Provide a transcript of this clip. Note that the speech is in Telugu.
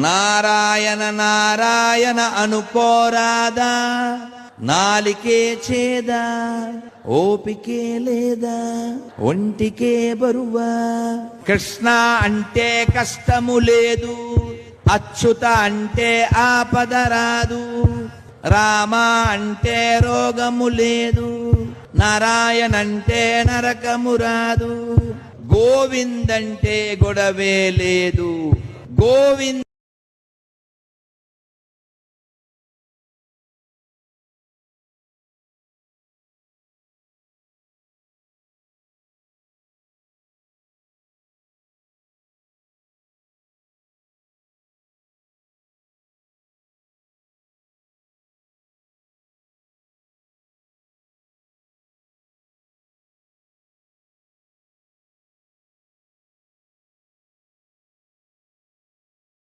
నారాయణ నారాయణ అనుకోరాదా నాలికే చేదా ఓపికే లేదా ఒంటికే బరువా. కృష్ణ అంటే కష్టము లేదు అచ్యుత అంటే ఆపద రాదు రామ అంటే రోగము లేదు నారాయణ అంటే నరకము రాదు గోవిందంటే గొడవే లేదు గోవింద్